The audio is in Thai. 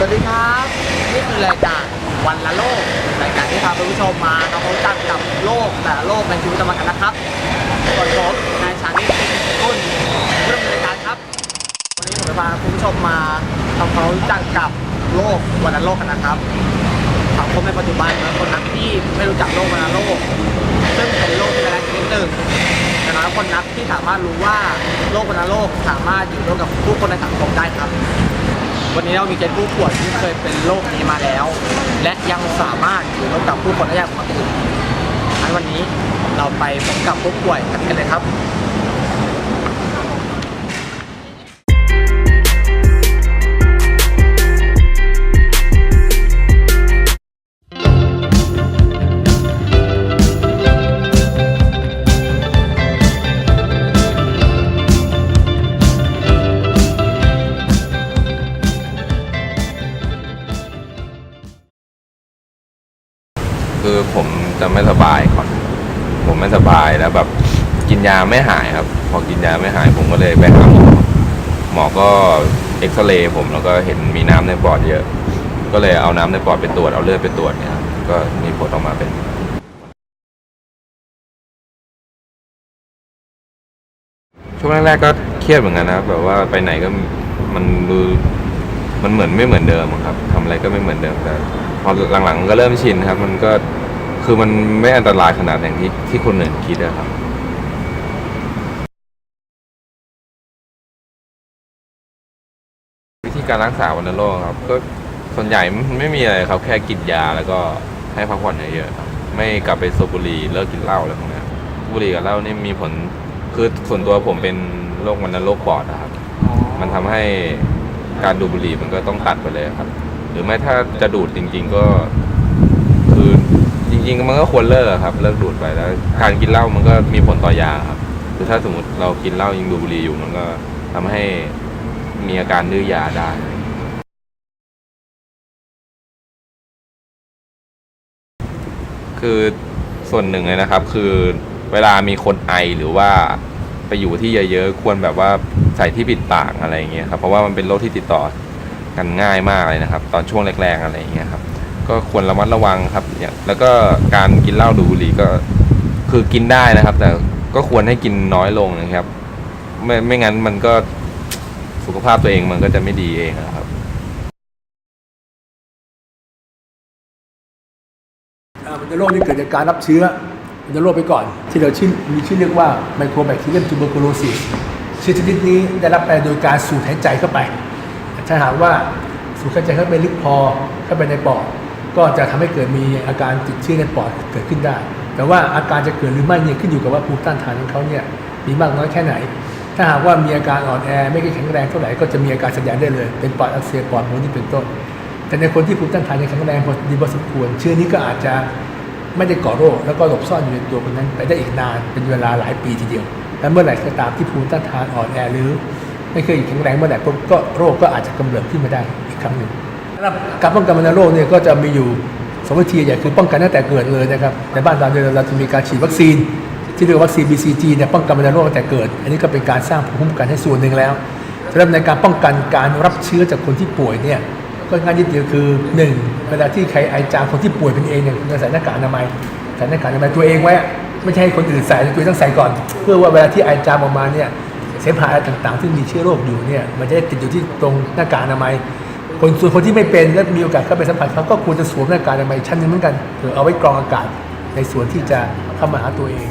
สวัสดีครับนี่คือรายการวันละโลกรายการที่พาคุณผู้ชมมาทำความจักกับโลกแต่ละโลกในชีวิตประจำวันนะครับก่อนผมนายชานิตต้นเรื่องรายการครับวันนี้ผมจะพาคุณผู้ชมมาทำความจักกับโลกวันละโลกกันนะครับสังคมในปัจจุบันนะคนนักที่ไม่รู้จักโลกวันละโลก ซึ่งเป็นโลกที่แรงนิดหนึ่งแต่น้อยคนนักที่สามารถรู้ว่าโลกวันละโลกสามารถอยู่ร่วมกับผู้คนในสังคมได้ครับ วันนี้เรามีเคสผู้ป่วยที่เคยเป็นโรคนี้มาแล้ว และยังสามารถอยู่ร่วมกับผู้คนได้อย่างปกติงั้นวันนี้เราไปพบกับผู้ป่วยกันเลยครับ ผมไม่สบายแล้วแบบกินยาไม่หายครับ พอกินยาไม่หายผมก็เลยไปหาหมอหมอก็เอ็กซเรย์ผมแล้วก็เห็นมีน้ำในปอดเยอะ ก็เลยเอาน้ำในปอดไปตรวจเอาเลือดไปตรวจเนี่ยครับก็มีผลออกมาเป็นช่วงแรกๆก็เครียดเหมือนกันนะครับแบบว่าไปไหนก็มันดูมันเหมือนไม่เหมือนเดิมครับทำอะไรก็ไม่เหมือนเดิมแต่พอหลังๆก็เริ่มชินครับ มันก็ คือมันไม่อันตรายขนาดอย่างที่ที่คนอื่นคิดอะครับวิธีการรักษาวัณโรคครับ ก็ส่วนใหญ่ไม่มีอะไรครับ แค่กินยาแล้วก็ให้พักผ่อนเยอะๆครับไม่กลับไปสูบบุหรี่เลิกกินเหล้าอะไรพวกเนี้ยบุหรี่กับเหล้านี่มีผลคือส่วนตัวผมเป็นโรควัณโรคปอดนะครับ มันทำให้การดูดบุหรี่มันก็ต้องตัดไปเลยครับ หรือไม่ถ้าจะดูดจริง ๆ ก็ ริงๆมันก็ควรเลิกครับเลิกดูดไปแล้ว การกินเหล้ามันก็มีผลต่อยาครับคือถ้าสมมติเรากินเหล้ายังดูดบุหรี่อยู่มันก็ทำให้มีอาการดื้อยาได้คือส่วนหนึ่งเลยนะครับ คือเวลามีคนไอหรือว่าไปอยู่ที่เยอะๆควรแบบว่าใส่ที่ปิดปากอะไรอย่างเงี้ยครับเพราะว่ามันเป็นโรคที่ติดต่อกันง่ายมากเลยนะครับ ตอนช่วงแรกๆอะไรอย่างเงี้ยครับ ก็ควรระมัดระวังครับอย่างแล้วก็การกินเหล้าดูดบุหรี่ก็คือกินได้นะครับ แต่ก็ควรให้กินน้อยลงนะครับ ไม่ไม่งั้นมันก็สุขภาพตัวเองมันก็จะไม่ดีเองนะครับ อ่ามันจะโรคที่เกิดจากการรับเชื้อมันจะโรคไปก่อน ที่เราชื่อมีชื่อเรียกว่าไมโครแบคทีเรียมทูเบอร์โคโลซิสเชื้อชนิดนี้ได้รับไปโดยการสูดหายใจเข้าไป ถ้าหากว่าสูดหายใจเข้าไปลึกพอเข้าไปในปอด ก็จะทำให้เกิดมีอาการติดเชื้อในปอดเกิดขึ้นได้ แต่ว่าอาการจะเกิดหรือไม่เนี่ยขึ้นอยู่กับว่าภูมิต้านทานของเขาเนี่ยมีมากน้อยแค่ไหน ถ้าหากว่ามีอาการอ่อนแอไม่ค่อยแข็งแรงเท่าไหร่ก็จะมีอาการแสดงได้เลย เป็นปอดอักเสบปอดบวมนี่เป็นต้น แต่ในคนที่ภูมิต้านทานยังแข็งแรงพอดีพอสมควร เชื้อนี้ก็อาจจะไม่ได้ก่อโรค แล้วก็หลบซ่อนอยู่ในตัวคนนั้นไปได้อีกนานเป็นเวลาหลายปีทีเดียว และเมื่อไหร่ก็ตามที่ภูมิต้านทานอ่อนแอหรือ ไม่เคยแข็งแรงเมื่อไหร่ก็โรคก็อาจจะกำเริบขึ้นมาได้อีกครั้งหนึ่ง การป้องกันวัณโรคเนี่ยก็จะมีอยู่สองวิธีใหญ่คือป้องกันตั้งแต่เกิดเลยนะครับในบ้านเราเนี่ยเราจะมีการฉีดวัคซีน ที่เรียกว่าวัคซีน BCG เนี่ยป้องกันวัณโรคตั้งแต่เกิด อันนี้ก็เป็นการสร้างภูมิคุ้มกันให้ส่วนหนึ่งแล้วสำหรับในการป้องกันการรับเชื้อจากคนที่ป่วยเนี่ยก็ง่ายนิดเดียวคือหนึ่งเวลาที่ใครไอจามคนที่ป่วยเป็นเองเนี่ยคุณใส่หน้ากากอนามัยใส่หน้ากากอนามัยตัวเองไว้ไม่ใช่ให้คนอื่นใส่ตัวเองต้องใส่ก่อน เพื่อว่าเวลาที่ไอจามออกมาเนี่ยเสมหะอะไรต่างๆ ที่มีเชื้อโรคอยู่เนี่ยมันจะได้ติดอยู่ที่ตรงหน้ากากอนามัย คนส่วนคนที่ไม่เป็นและมีโอกาสเข้าไปสัมผัสเขาก็ควรจะสวมหน้ากากอนามัยชั้นหนึงเหมือนกันเพื่อเอาไว้กรองอากาศในส่วนที่จะเข้ามาหาตัวเอง